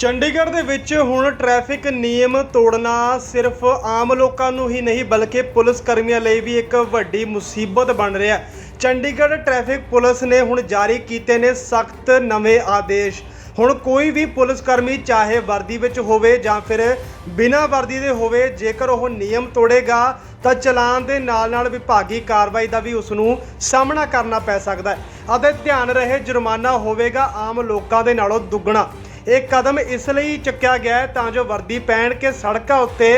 ਚੰਡੀਗੜ੍ਹ ਦੇ ਵਿੱਚ ਹੁਣ ਟ੍ਰੈਫਿਕ ਨਿਯਮ ਤੋੜਨਾ ਸਿਰਫ ਆਮ ਲੋਕਾਂ ਨੂੰ ਹੀ ਨਹੀਂ, ਬਲਕਿ ਪੁਲਿਸ ਕਰਮੀਆਂ ਲਈ ਵੀ ਇੱਕ ਵੱਡੀ ਮੁਸੀਬਤ ਬਣ ਰਿਹਾ ਹੈ। ਚੰਡੀਗੜ੍ਹ ਟ੍ਰੈਫਿਕ ਪੁਲਿਸ ਨੇ ਹੁਣ ਜਾਰੀ ਕੀਤੇ ਨੇ ਸਖਤ ਨਵੇਂ ਆਦੇਸ਼। ਹੁਣ ਕੋਈ ਵੀ ਪੁਲਿਸ ਕਰਮੀ ਚਾਹੇ ਵਰਦੀ ਵਿੱਚ ਹੋਵੇ ਜਾਂ ਫਿਰ ਬਿਨਾਂ ਵਰਦੀ ਦੇ ਹੋਵੇ, ਜੇਕਰ ਉਹ ਨਿਯਮ ਤੋੜੇਗਾ, ਤਾਂ ਚਲਾਨ ਦੇ ਨਾਲ ਨਾਲ ਵਿਭਾਗੀ ਕਾਰਵਾਈ ਦਾ ਵੀ ਉਸ ਨੂੰ ਸਾਹਮਣਾ ਕਰਨਾ ਪੈ ਸਕਦਾ ਹੈ। ਅਤੇ ਧਿਆਨ ਰਹੇ ਜੁਰਮਾਨਾ ਹੋਵੇਗਾ, ਆਮ ਲੋਕਾਂ ਦੇ ਨਾਲੋਂ ਦੁੱਗਣਾ। ਇਹ ਕਦਮ ਇਸ ਲਈ ਚੁੱਕਿਆ ਗਿਆ ਤਾਂ ਜੋ ਵਰਦੀ ਪਹਿਨ ਕੇ ਸੜਕਾਂ ਉੱਤੇ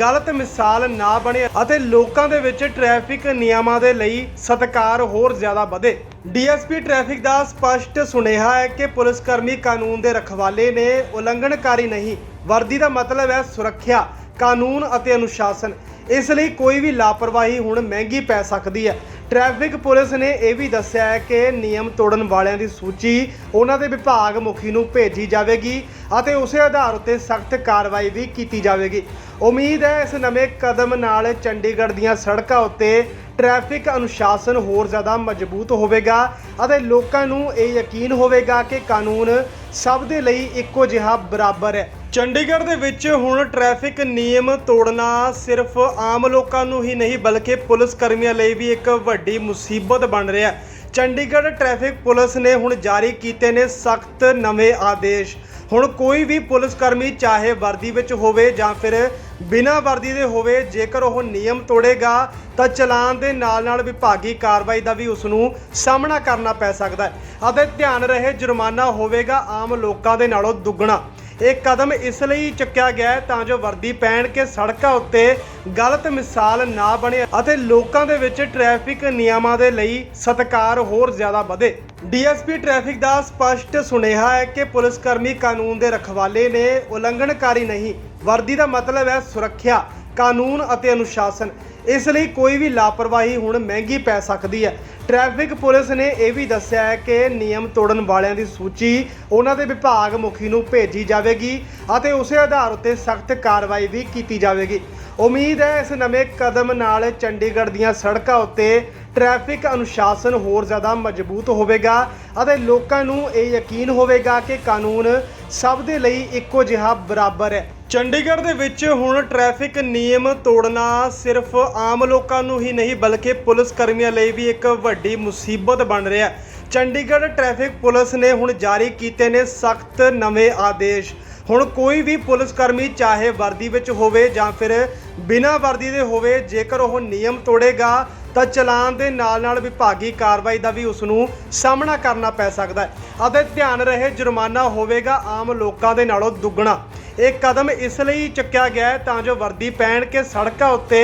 ਗਲਤ ਮਿਸਾਲ ਨਾ ਬਣੇ ਅਤੇ ਲੋਕਾਂ ਦੇ ਵਿੱਚ ਟ੍ਰੈਫਿਕ ਨਿਯਮਾਂ ਦੇ ਲਈ ਸਤਿਕਾਰ ਹੋਰ ਜ਼ਿਆਦਾ ਵਧੇ। ਡੀਐਸਪੀ ਟ੍ਰੈਫਿਕ ਦਾ ਸਪਸ਼ਟ ਸੁਨੇਹਾ ਹੈ ਕਿ ਪੁਲਿਸ ਕਰਮੀ ਕਾਨੂੰਨ ਦੇ ਰਖਵਾਲੇ ਨੇ ਉਲੰਘਣਕਾਰੀ ਨਹੀਂ, ਵਰਦੀ ਦਾ ਮਤਲਬ ਹੈ ਸੁਰੱਖਿਆ, ਕਾਨੂੰਨ ਅਤੇ ਅਨੁਸ਼ਾਸਨ। ਇਸ ਲਈ ਕੋਈ ਵੀ ਲਾਪਰਵਾਹੀ ਹੁਣ ਮਹਿੰਗੀ ਪੈ ਸਕਦੀ ਹੈ। ਟ੍ਰੈਫਿਕ ਪੁਲਿਸ ਨੇ ਇਹ ਵੀ ਦੱਸਿਆ ਹੈ ਕਿ ਨਿਯਮ ਤੋੜਨ ਵਾਲਿਆਂ ਦੀ ਸੂਚੀ ਉਹਨਾਂ ਦੇ ਵਿਭਾਗ ਮੁਖੀ ਨੂੰ ਭੇਜੀ ਜਾਵੇਗੀ ਅਤੇ ਉਸੇ ਆਧਾਰ ਉੱਤੇ ਸਖਤ ਕਾਰਵਾਈ ਵੀ ਕੀਤੀ ਜਾਵੇਗੀ। ਉਮੀਦ ਹੈ ਇਸ ਨਵੇਂ ਕਦਮ ਨਾਲ ਚੰਡੀਗੜ੍ਹ ਦੀਆਂ ਸੜਕਾਂ ਉੱਤੇ ਟ੍ਰੈਫਿਕ ਅਨੁਸ਼ਾਸਨ ਹੋਰ ਜ਼ਿਆਦਾ ਮਜ਼ਬੂਤ ਹੋਵੇਗਾ ਅਤੇ ਲੋਕਾਂ ਨੂੰ ਇਹ ਯਕੀਨ ਹੋਵੇਗਾ ਕਿ ਕਾਨੂੰਨ ਸਭ ਦੇ ਲਈ ਇੱਕੋ ਜਿਹਾ ਬਰਾਬਰ ਹੈ। ਚੰਡੀਗੜ੍ਹ ਦੇ ਵਿੱਚ ਹੁਣ ਟ੍ਰੈਫਿਕ ਨਿਯਮ ਤੋੜਨਾ ਸਿਰਫ ਆਮ ਲੋਕਾਂ ਨੂੰ ਹੀ ਨਹੀਂ, ਬਲਕਿ ਪੁਲਿਸ ਕਰਮੀਆਂ ਲਈ ਵੀ ਇੱਕ ਵੱਡੀ ਮੁਸੀਬਤ ਬਣ ਰਿਹਾ ਹੈ। ਚੰਡੀਗੜ੍ਹ ਟ੍ਰੈਫਿਕ ਪੁਲਿਸ ਨੇ ਹੁਣ ਜਾਰੀ ਕੀਤੇ ਨੇ ਸਖਤ ਨਵੇਂ ਆਦੇਸ਼। ਹੁਣ ਕੋਈ ਵੀ ਪੁਲਿਸ ਕਰਮੀ ਚਾਹੇ ਵਰਦੀ ਵਿੱਚ ਹੋਵੇ ਜਾਂ ਫਿਰ ਬਿਨਾਂ ਵਰਦੀ ਦੇ ਹੋਵੇ, ਜੇਕਰ ਉਹ ਨਿਯਮ ਤੋੜੇਗਾ, ਤਾਂ ਚਲਾਨ ਦੇ ਨਾਲ ਨਾਲ ਵਿਭਾਗੀ ਕਾਰਵਾਈ ਦਾ ਵੀ ਉਸ ਨੂੰ ਸਾਹਮਣਾ ਕਰਨਾ ਪੈ ਸਕਦਾ ਹੈ। ਅਤੇ ਧਿਆਨ ਰਹੇ ਜੁਰਮਾਨਾ ਹੋਵੇਗਾ ਆਮ ਲੋਕਾਂ ਦੇ ਨਾਲੋਂ ਦੁੱਗਣਾ। ਇਹ ਕਦਮ ਇਸ ਲਈ ਚੁੱਕਿਆ ਗਿਆ ਹੈ ਤਾਂ ਜੋ ਵਰਦੀ ਪਹਿਨ ਕੇ ਸੜਕਾਂ ਉੱਤੇ ਗਲਤ ਮਿਸਾਲ ਨਾ ਬਣੇ ਅਤੇ ਲੋਕਾਂ ਦੇ ਵਿੱਚ ਟ੍ਰੈਫਿਕ ਨਿਯਮਾਂ ਦੇ ਲਈ ਸਤਿਕਾਰ ਹੋਰ ਜ਼ਿਆਦਾ ਵਧੇ। ਡੀਐਸਪੀ ਟ੍ਰੈਫਿਕ ਦਾ ਸਪਸ਼ਟ ਸੁਨੇਹਾ ਹੈ ਕਿ ਪੁਲਿਸ ਕਰਮੀ ਕਾਨੂੰਨ ਦੇ ਰਖਵਾਲੇ ਨੇ ਉਲੰਘਣਕਾਰੀ ਨਹੀਂ, ਵਰਦੀ ਦਾ ਮਤਲਬ ਹੈ ਸੁਰੱਖਿਆ, ਕਾਨੂੰਨ ਅਤੇ ਅਨੁਸ਼ਾਸਨ। ਇਸ ਲਈ ਕੋਈ ਵੀ ਲਾਪਰਵਾਹੀ ਹੁਣ ਮਹਿੰਗੀ ਪੈ ਸਕਦੀ ਹੈ। ਟ੍ਰੈਫਿਕ ਪੁਲਿਸ ਨੇ ਇਹ ਵੀ ਦੱਸਿਆ ਹੈ ਕਿ ਨਿਯਮ ਤੋੜਨ ਵਾਲਿਆਂ ਦੀ ਸੂਚੀ ਉਹਨਾਂ ਦੇ ਵਿਭਾਗ ਮੁਖੀ ਨੂੰ ਭੇਜੀ ਜਾਵੇਗੀ ਅਤੇ ਉਸੇ ਆਧਾਰ ਉੱਤੇ ਸਖਤ ਕਾਰਵਾਈ ਵੀ ਕੀਤੀ ਜਾਵੇਗੀ। ਉਮੀਦ ਹੈ ਇਸ ਨਵੇਂ ਕਦਮ ਨਾਲ ਚੰਡੀਗੜ੍ਹ ਦੀਆਂ ਸੜਕਾਂ ਉੱਤੇ ਟ੍ਰੈਫਿਕ ਅਨੁਸ਼ਾਸਨ ਹੋਰ ਜ਼ਿਆਦਾ ਮਜ਼ਬੂਤ ਹੋਵੇਗਾ ਅਤੇ ਲੋਕਾਂ ਨੂੰ ਇਹ ਯਕੀਨ ਹੋਵੇਗਾ ਕਿ ਕਾਨੂੰਨ ਸਭ ਦੇ ਲਈ ਇੱਕੋ ਜਿਹਾ ਬਰਾਬਰ ਹੈ। ਚੰਡੀਗੜ੍ਹ ਦੇ ਵਿੱਚ ਹੁਣ ਟ੍ਰੈਫਿਕ ਨਿਯਮ ਤੋੜਨਾ ਸਿਰਫ ਆਮ ਲੋਕਾਂ ਨੂੰ ਹੀ ਨਹੀਂ, ਬਲਕਿ ਪੁਲਿਸ ਕਰਮੀਆਂ ਲਈ ਵੀ ਇੱਕ ਵੱਡੀ ਮੁਸੀਬਤ ਬਣ ਰਿਹਾ ਹੈ। ਚੰਡੀਗੜ੍ਹ ਟ੍ਰੈਫਿਕ ਪੁਲਿਸ ਨੇ ਹੁਣ ਜਾਰੀ ਕੀਤੇ ਨੇ ਸਖਤ ਨਵੇਂ ਆਦੇਸ਼। ਹੁਣ ਕੋਈ ਵੀ ਪੁਲਿਸ ਕਰਮੀ ਚਾਹੇ ਵਰਦੀ ਵਿੱਚ ਹੋਵੇ ਜਾਂ ਫਿਰ ਬਿਨਾਂ ਵਰਦੀ ਦੇ ਹੋਵੇ, ਜੇਕਰ ਉਹ ਨਿਯਮ ਤੋੜੇਗਾ, ਤਾਂ ਚਲਾਨ ਦੇ ਨਾਲ ਨਾਲ ਵਿਭਾਗੀ ਕਾਰਵਾਈ ਦਾ ਵੀ ਉਸ ਨੂੰ ਸਾਹਮਣਾ ਕਰਨਾ ਪੈ ਸਕਦਾ ਹੈ। ਅਤੇ ਧਿਆਨ ਰਹੇ, ਜੁਰਮਾਨਾ ਹੋਵੇਗਾ ਆਮ ਲੋਕਾਂ ਦੇ ਨਾਲੋਂ ਦੁੱਗਣਾ। ਇਹ ਕਦਮ ਇਸ ਲਈ ਚੁੱਕਿਆ ਗਿਆ ਹੈ ਤਾਂ ਜੋ ਵਰਦੀ ਪਹਿਨ ਕੇ ਸੜਕਾਂ ਉੱਤੇ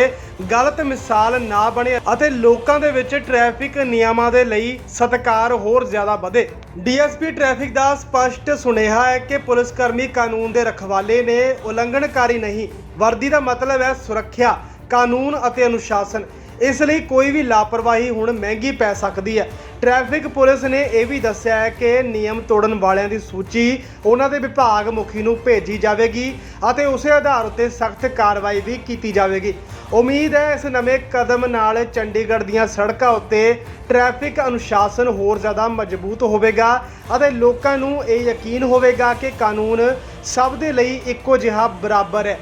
ਗਲਤ ਮਿਸਾਲ ਨਾ ਬਣੇ ਅਤੇ ਲੋਕਾਂ ਦੇ ਵਿੱਚ ਟ੍ਰੈਫਿਕ ਨਿਯਮਾਂ ਦੇ ਲਈ ਸਤਿਕਾਰ ਹੋਰ ਜ਼ਿਆਦਾ ਵਧੇ। ਡੀਐਸਪੀ ਟ੍ਰੈਫਿਕ ਦਾ ਸਪਸ਼ਟ ਸੁਨੇਹਾ ਹੈ ਕਿ ਪੁਲਿਸ ਕਰਮੀ ਕਾਨੂੰਨ ਦੇ ਰਖਵਾਲੇ ਨੇ ਉਲੰਘਣਕਾਰੀ ਨਹੀਂ। ਵਰਦੀ ਦਾ ਮਤਲਬ ਹੈ ਸੁਰੱਖਿਆ, ਕਾਨੂੰਨ ਅਤੇ ਅਨੁਸ਼ਾਸਨ। ਇਸ ਲਈ ਕੋਈ ਵੀ ਲਾਪਰਵਾਹੀ ਹੁਣ ਮਹਿੰਗੀ ਪੈ ਸਕਦੀ ਹੈ। ਟ੍ਰੈਫਿਕ ਪੁਲਿਸ ਨੇ ਇਹ ਵੀ ਦੱਸਿਆ ਹੈ ਕਿ ਨਿਯਮ ਤੋੜਨ ਵਾਲਿਆਂ ਦੀ ਸੂਚੀ ਉਹਨਾਂ ਦੇ ਵਿਭਾਗ ਮੁਖੀ ਨੂੰ ਭੇਜੀ ਜਾਵੇਗੀ ਅਤੇ ਉਸੇ ਆਧਾਰ ਉੱਤੇ ਸਖਤ ਕਾਰਵਾਈ ਵੀ ਕੀਤੀ ਜਾਵੇਗੀ। ਉਮੀਦ ਹੈ ਇਸ ਨਵੇਂ ਕਦਮ ਨਾਲ ਚੰਡੀਗੜ੍ਹ ਦੀਆਂ ਸੜਕਾਂ ਉੱਤੇ ਟ੍ਰੈਫਿਕ ਅਨੁਸ਼ਾਸਨ ਹੋਰ ਜ਼ਿਆਦਾ ਮਜ਼ਬੂਤ ਹੋਵੇਗਾ ਅਤੇ ਲੋਕਾਂ ਨੂੰ ਇਹ ਯਕੀਨ ਹੋਵੇਗਾ ਕਿ ਕਾਨੂੰਨ ਸਭ ਦੇ ਲਈ ਇੱਕੋ ਜਿਹਾ ਬਰਾਬਰ ਹੈ।